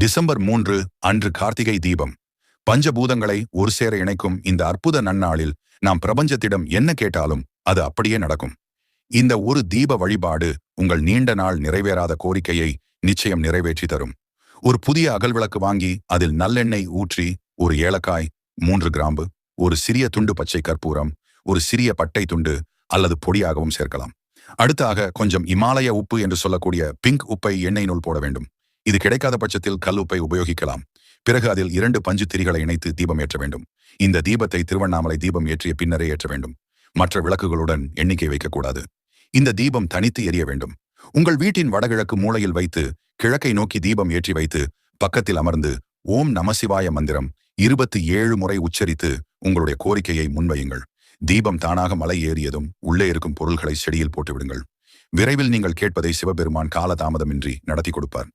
December மூன்று அன்று கார்த்திகை தீபம். பஞ்சபூதங்களை ஒரு சேர இணைக்கும் இந்த அற்புத நன்னாளில் நாம் பிரபஞ்சத்திடம் என்ன கேட்டாலும் அது அப்படியே நடக்கும். இந்த ஒரு தீப வழிபாடு உங்கள் நீண்ட நாள் நிறைவேறாத கோரிக்கையை நிச்சயம் நிறைவேற்றி தரும். ஒரு புதிய அகல்விளக்கு வாங்கி அதில் நல்லெண்ணெய் ஊற்றி ஒரு ஏலக்காய் மூன்று கிராம்பு ஒரு சிறிய துண்டு பச்சை கற்பூரம் ஒரு சிறிய பட்டை துண்டு அல்லது பொடியாகவும் சேர்க்கலாம். அடுத்தாக கொஞ்சம் இமாலய உப்பு என்று சொல்லக்கூடிய பிங்க் உப்பை எண்ணெய் நூல் போட வேண்டும். இது கிடைக்காத பட்சத்தில் கல் உப்பை உபயோகிக்கலாம். பிறகு அதில் இரண்டு பஞ்சு திரிகளை இணைத்து தீபம் ஏற்ற வேண்டும். இந்த தீபத்தை திருவண்ணாமலை தீபம் ஏற்றிய பின்னரே ஏற்ற வேண்டும். மற்ற விளக்குகளுடன் எண்ணிக்கை வைக்கக்கூடாது. இந்த தீபம் தனித்து எரிய வேண்டும். உங்கள் வீட்டின் வடகிழக்கு மூலையில் வைத்து கிழக்கை நோக்கி தீபம் ஏற்றி வைத்து பக்கத்தில் அமர்ந்து ஓம் நமசிவாய மந்திரம் இருபத்தி ஏழு முறை உச்சரித்து உங்களுடைய கோரிக்கையை முன்வையுங்கள். தீபம் தானாக மலை ஏறியதும் உள்ளே இருக்கும் பொருள்களை செடியில் போட்டுவிடுங்கள். விரைவில் நீங்கள் கேட்பதை சிவபெருமான் காலதாமதமின்றி நடத்தி கொடுப்பார்.